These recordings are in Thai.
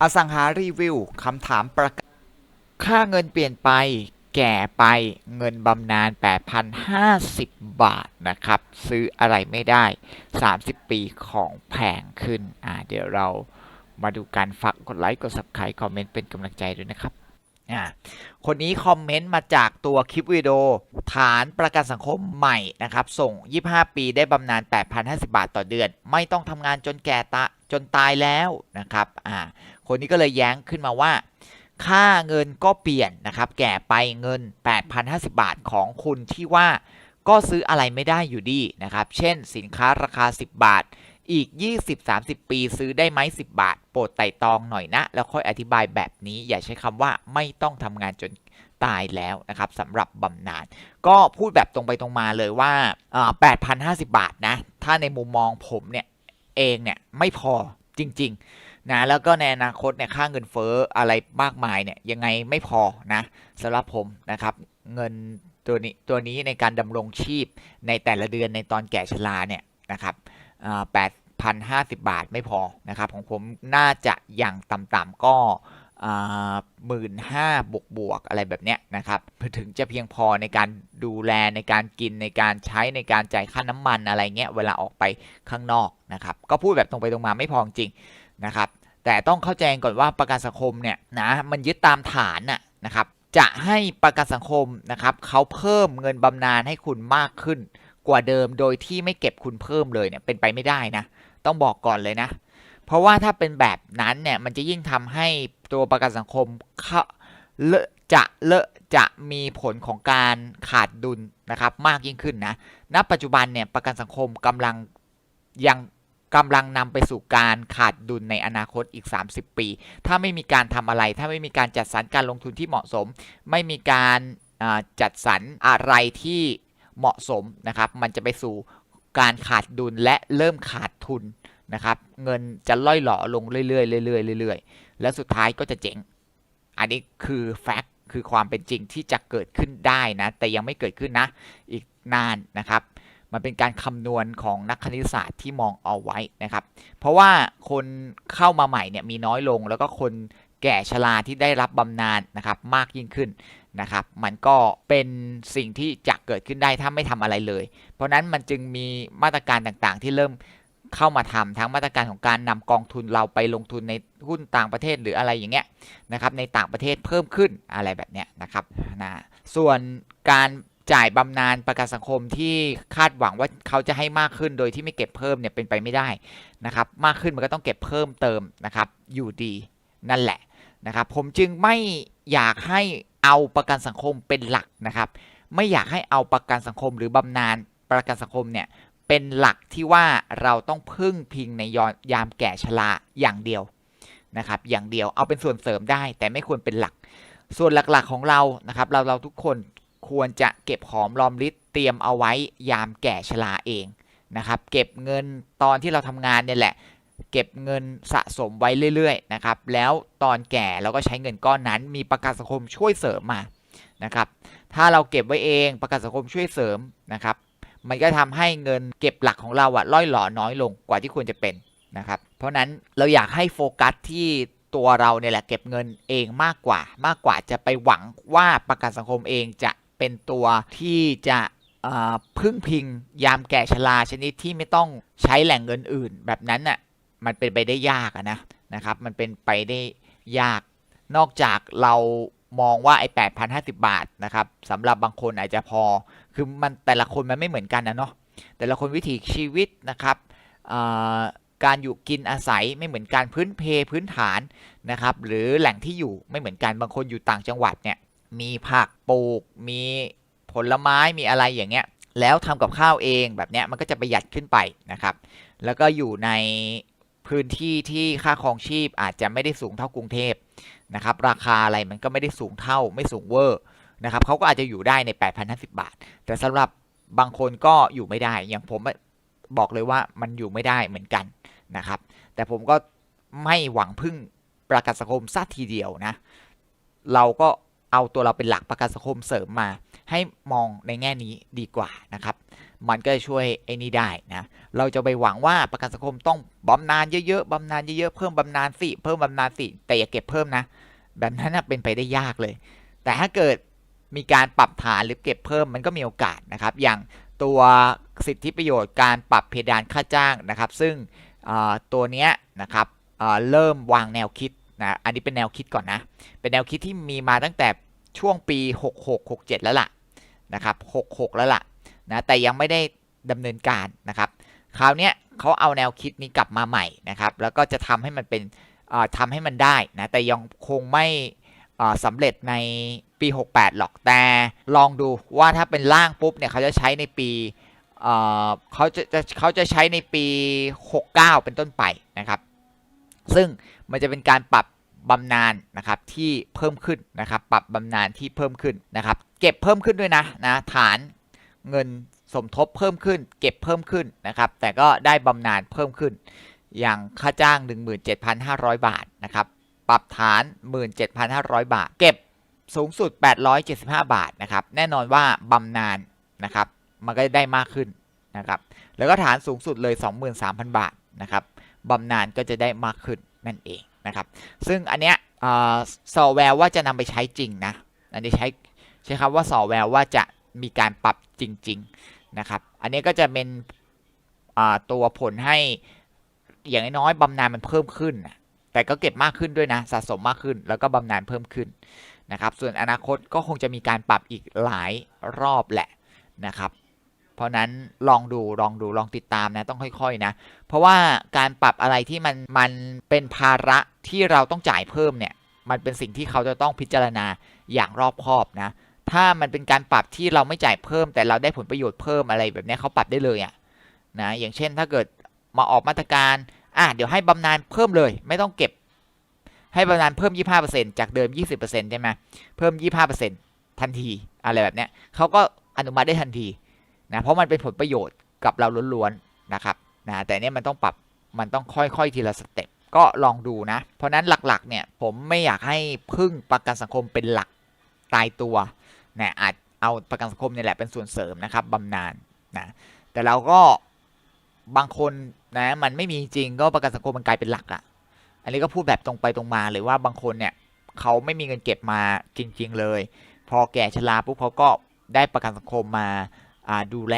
อสังหารีวิวคำถามประกาศค่าเงินเปลี่ยนไป แก่ไปเงินบำนาญ8,050 บาทนะครับ ซื้ออะไรไม่ได้ 30 ปีของแพงขึ้น อ่า เดี๋ยวเรามาดูการฝากกดไลค์กด subscribe คอมเมนต์เป็นกำลังใจด้วยนะครับอ่าคนนี้คอมเมนต์มาจากตัวคลิปวิดีโอฐานประกันสังคมใหม่นะครับ ส่ง 25 ปีได้บำนาญ8,050 บาทต่อเดือน ไม่ต้องทำงานจนแก่ตาจนตายแล้วนะครับอ่า คนนี้ก็เลยแย้งขึ้นมาว่า ค่าเงินก็เปลี่ยนนะครับ แก่ไปเงิน 8,050 บาทของคุณที่ว่าก็ซื้ออะไรไม่ได้อยู่ดีนะครับ เช่น สินค้าราคา 10 บาท อีก 20-30 ปีซื้อได้ไหม10 บาท โปรดไต่ตองหน่อยนะ แล้วค่อยอธิบายแบบนี้ อย่าใช้คำว่าไม่ต้องทำงานจนตายแล้วนะครับสำหรับบำนาญก็พูดแบบตรงไปตรงมาเลยว่า 8,050 บาทนะ ถ้าในมุมมองผมเนี่ย เองเนี่ย ไม่พอจริง ๆ นะแล้วก็ในอนาคตเนี่ยค่าเงินเฟ้ออะไรมากมายเนี่ยยังไงไม่พอนะสำหรับผมนะครับเงินตัวนี้ตัวนี้ในการดำรงชีพในแต่ละเดือนในตอนแก่ชราเนี่ยนะครับแปดพันห้าสิบบาทไม่พอนะครับของผมน่าจะอย่างต่ำๆก็หมื่นห้าบวกบวกอะไรแบบเนี้ยนะครับถึงจะเพียงพอในการดูแลในการกินในการใช้ในการจ่ายค่าน้ำมันอะไรเงี้ยเวลาออกไปข้างนอกนะครับก็พูดแบบตรงไปตรงมาไม่พอจริงนะครับ แต่ต้องเข้าใจก่อนว่าประกันสังคมเนี่ยนะมันยึดตามฐานน่ะนะครับจะให้ประกันสังคมนะครับเขาเพิ่มเงินบำนาญให้คุณมากขึ้น กว่าเดิมโดยที่ไม่เก็บคุณเพิ่มเลยเนี่ยเป็นไปไม่ได้นะต้องบอกก่อนเลยนะ เพราะว่าถ้าเป็นแบบนั้นเนี่ยมันจะยิ่งทำให้ตัวประกันสังคมเขาเละจะเละจะมีผลของการขาดดุลนะครับมากยิ่งขึ้นนะณปัจจุบันเนี่ยประกันสังคมกำลังยัง กำลังนำไปสู่การขาดดุลในอนาคตอีก 30 ปี ถ้าไม่มีการทำอะไร ถ้าไม่มีการจัดสรรการลงทุนที่เหมาะสม ไม่มีการจัดสรรอะไรที่เหมาะสมนะครับ มันจะไปสู่การขาดดุลและเริ่มขาดทุนนะครับ เงินจะล่อยหล่อลงเรื่อยๆเรื่อยๆเรื่อยๆ แล้วสุดท้ายก็จะเจ๊งอันนี้คือแฟกต์คือความเป็นจริงที่จะเกิดขึ้นได้นะ แต่ยังไม่เกิดขึ้นนะ อีกนานนะครับ มันเป็นการคำนวณของนักคณิตศาสตร์ที่มองเอาไว้นะครับ เพราะว่าคนเข้ามาใหม่เนี่ยมีน้อยลง แล้วก็คนแก่ชราที่ได้รับบำนาญนะครับมากยิ่งขึ้นนะครับ มันก็เป็นสิ่งที่จะเกิดขึ้นได้ถ้าไม่ทำอะไรเลย เพราะนั้นมันจึงมีมาตรการต่างๆ ที่เริ่มเข้ามาทำทั้งมาตรการของการนำกองทุนเราไปลงทุนในหุ้นต่างประเทศหรืออะไรอย่างเงี้ยนะครับในต่างประเทศเพิ่มขึ้นอะไรแบบเนี้ยนะครับนะส่วนการ จ่ายบำนาญประกันสังคมที่คาดหวังว่าเขาจะให้มากขึ้นโดยที่ไม่เก็บเพิ่มเนี่ยเป็นไปไม่ได้นะครับมากขึ้นมันก็ต้องเก็บเพิ่มเติมนะครับอยู่ดีนั่นแหละนะครับผมจึงไม่อยากให้เอาประกันสังคมเป็นหลักนะครับ ไม่อยากให้เอาประกันสังคมหรือบำนาญประกันสังคมเนี่ยเป็นหลักที่ว่าเราต้องพึ่งพิงในยามแก่ชราอย่างเดียวนะครับอย่างเดียวเอาเป็นส่วนเสริมได้แต่ไม่ควรเป็นหลัก ส่วนหลักๆของเรานะครับเราเราทุกคน ควรจะเก็บหอมรอมริบเตรียมเอาไว้ยามแก่ชราเองนะครับ เก็บเงินตอนที่เราทำงานเนี่ยแหละ เก็บเงินสะสมไว้เรื่อยๆนะครับ แล้วตอนแก่เราก็ใช้เงินก้อนนั้น มีประกันสังคมช่วยเสริมมานะครับ ถ้าเราเก็บไว้เองประกันสังคมช่วยเสริมนะครับ มันก็ทำให้เงินเก็บหลักของเราอะล่อยหล่อน้อยลงกว่าที่ควรจะเป็นนะครับ เพราะนั้นเราอยากให้โฟกัสที่ตัวเราเนี่ยแหละเก็บเงินเองมากกว่ามากกว่าจะไปหวังว่าประกันสังคมเองจะ เป็นตัวที่จะพึ่งพิงยามแก่ชราชนิดที่ไม่ต้องใช้แหล่งเงินอื่น แบบนั้นน่ะมันเป็นไปได้ยากนะนะครับมันเป็นไปได้ยาก นอกจากเรามองว่าไอ้แปดพันห้าสิบบาทนะครับสำหรับบางคนอาจจะพอ คือมันแต่ละคนมันไม่เหมือนกันนะเนาะแต่ละคนวิถีชีวิตนะครับการอยู่กินอาศัยไม่เหมือนการพื้นเพพื้นฐานนะครับหรือแหล่งที่อยู่ไม่เหมือนกันบางคนอยู่ต่างจังหวัดเนี่ย มีผักปลูก มีผลไม้มีอะไรอย่างเงี้ย แล้วทำกับข้าวเองแบบเนี้ยมันก็จะประหยัดขึ้นไปนะครับ แล้วก็อยู่ในพื้นที่ที่ค่าครองชีพอาจจะไม่ได้สูงเท่ากรุงเทพนะครับ ราคาอะไรมันก็ไม่ได้สูงเท่าไม่สูงเวอร์นะครับเขาก็อาจจะอยู่ได้ใน 8,050 บาท แต่สำหรับบางคนก็อยู่ไม่ได้ อย่างผมบอกเลยว่ามันอยู่ไม่ได้เหมือนกันนะครับ แต่ผมก็ไม่หวังพึ่งประกันสังคมซะทีเดียวนะ เราก็ เอาตัวเราเป็นหลักประกันสังคมเสริมมา ให้มองในแง่นี้ดีกว่านะครับ มันก็จะช่วยไอ้นี่ได้นะเราจะไปหวังว่าประกันสังคมต้องบำนาญเยอะๆบำนาญเยอะๆเพิ่มบำนาญสิเพิ่มบำนาญสิแต่อย่าเก็บเพิ่มนะ แบบนั้นนะเป็นไปได้ยากเลย แต่ถ้าเกิดมีการปรับฐานหรือเก็บเพิ่มมันก็มีโอกาสนะครับ อย่างตัวสิทธิประโยชน์การปรับเพดานค่าจ้างนะครับ ซึ่งตัวเนี้ยนะครับเเริ่มวางแนวคิดนะอันนี้เป็นแนวคิดก่อนนะ เป็นแนวคิดที่มีมาตั้งแต่ ช่วงปี 66 67 แล้วล่ะนะครับ 66 แล้วล่ะนะแต่ยังไม่ได้ดำเนินการนะครับ คราวนี้เขาเอาแนวคิดนี้กลับมาใหม่นะครับ แล้วก็จะทำให้มันเป็นทำให้มันได้นะแต่ยังคงไม่สำเร็จในปี 68 หรอกแต่ลองดูว่าถ้าเป็นร่างปุ๊บเนี่ยเขาจะใช้ในปีเอ่อเขาจะจะเขาจะใช้ในปี 69 เป็นต้นไปนะครับ ซึ่งมันจะเป็นการปรับ บำนาญนะครับที่เพิ่มขึ้นนะครับปรับบำนาญที่เพิ่มขึ้นนะครับเก็บเพิ่มขึ้นด้วยนะนะฐานเงินสมทบเพิ่มขึ้น เก็บเพิ่มขึ้นนะครับแต่ก็ได้บำนาญเพิ่มขึ้น อย่างค่าจ้าง 17,500 บาทนะครับปรับฐาน 17,500 บาท เก็บสูงสุด 875 บาทนะครับแน่นอนว่าบำนาญนะครับมันก็จะได้มากขึ้นนะครับแล้วก็ฐานสูงสุดเลย 23,000 บาทนะครับบำนาญก็จะได้มากขึ้นนั่นเอง นะครับซึ่งอันเนี้ยสอแววว่าจะนำไปใช้จริงนะอันนี้ใช้ใช้คำว่าสอแววว่าจะมีการปรับจริง ๆนะครับ อันนี้ก็จะเป็นตัวผลให้อย่างน้อยบำนาญมันเพิ่มขึ้น แต่ก็เก็บมากขึ้นด้วยนะสะสมมากขึ้น แล้วก็บำนาญเพิ่มขึ้นนะครับ ส่วนอนาคตก็คงจะมีการปรับอีกหลายรอบแหละนะครับ เพราะนั้นลองดูลองดูลองติดตามนะต้องค่อยๆนะ เพราะว่าการปรับอะไรที่มันมันเป็นภาระที่เราต้องจ่ายเพิ่มเนี่ยมันเป็นสิ่งที่เขาจะต้องพิจารณาอย่างรอบคอบนะ ถ้ามันเป็นการปรับที่เราไม่จ่ายเพิ่ม แต่เราได้ผลประโยชน์เพิ่มอะไรแบบเนี้ยเขาปรับได้เลยอะนะอย่างเช่นถ้าเกิดมาออกมาตรการอะเดี๋ยวให้บำนาญเพิ่มเลย ไม่ต้องเก็บ ให้บำนาญเพิ่ม 25%จากเดิม 20%ใช่ไหมเพิ่ม 25%ทันทีอะไรแบบเนี้ยเขาก็อนุมัติได้ทันที นะเพราะมันเป็นผลประโยชน์กับเราล้วนๆนะครับนะแต่เนี้ยมันต้องปรับมันต้องค่อยๆทีละสเต็ปก็ลองดูนะ เพราะนั้นหลักๆเนี่ยผมไม่อยากให้พึ่งประกันสังคมเป็นหลักตายตัวนะอาจเอาประกันสังคมเนี่ยแหละเป็นส่วนเสริมนะครับบำนาญนะแต่เราก็บางคนนะมันไม่มีจริงก็ประกันสังคมมันกลายเป็นหลักอะ่ะ อันนี้ก็พูดแบบตรงไปตรงมาเลยว่าบางคนเนี่ยเขาไม่มีเงินเก็บมาจริง ๆ เลย พอแก่ชราปุ๊บเขาก็ได้ประกันสังคมมา ดูแล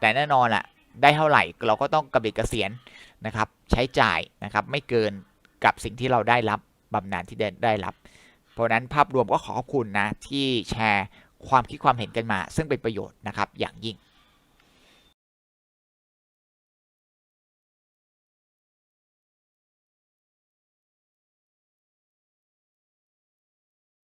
แต่แน่นอนละได้เท่าไหร่เราก็ต้องกระเบิดเกษียณนะครับใช้จ่ายนะครับไม่เกินกับสิ่งที่เราได้รับบำนาญที่ได้ได้รับ เพราะฉะนั้นภาพรวมก็ขอขอบคุณนะที่แชร์ความคิดความเห็นกันมา ซึ่งเป็นประโยชน์นะครับอย่างยิ่ง